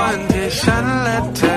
วันที่ฉันและเธอ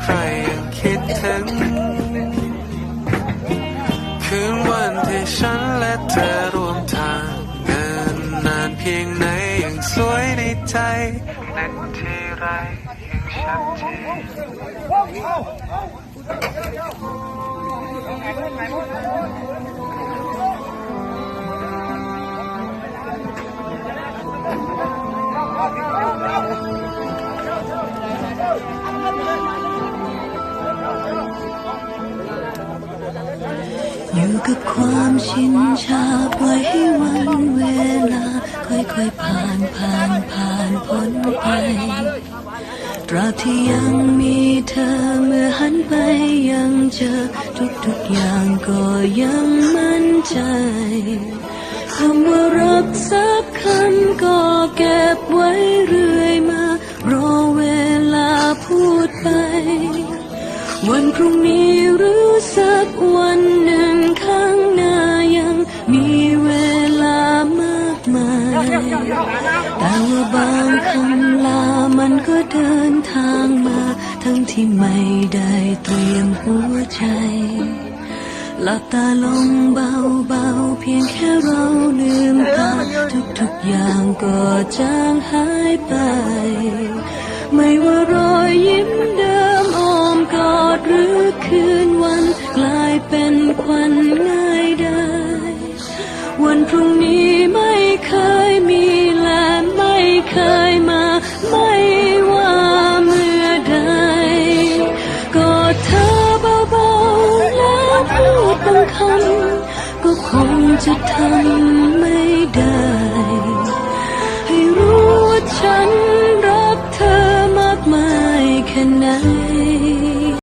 ใครยังคิดถึง คืนวันที่ฉันและเธอรวมทางเนินนานเพียงไหนยังสวยในใจนึกที่ไรยังชัดเจน กับความชินชาปล่อยให้วันเวลา ค่อยๆผ่านผ่านผ่านพ้นไปตราบที่ยังมีเธอเมื่อหันไปยังเจอ ทุกๆอย่างก็ยังมั่นใจคำว่ารักสักคำก็เก็บไว้เรื่อยมา รอเวลาพูดไป วันพรุ่งนี้หรือ แต่ว่าบางคำลามันก็เดินทางมา ทั้งที่ไม่ได้เตรียมหัวใจ หลับตาลงเบาๆ เพียงแค่เราลืมตาทุกๆอย่างก็จางหายไป ไม่ว่ารอยยิ้มเดิมอ้อมกอดหรือคืนวัน กลายเป็นควัน คำก็คงจะทำไม่ได้ ให้รู้ว่าฉันรักเธอมากมายแค่ไหน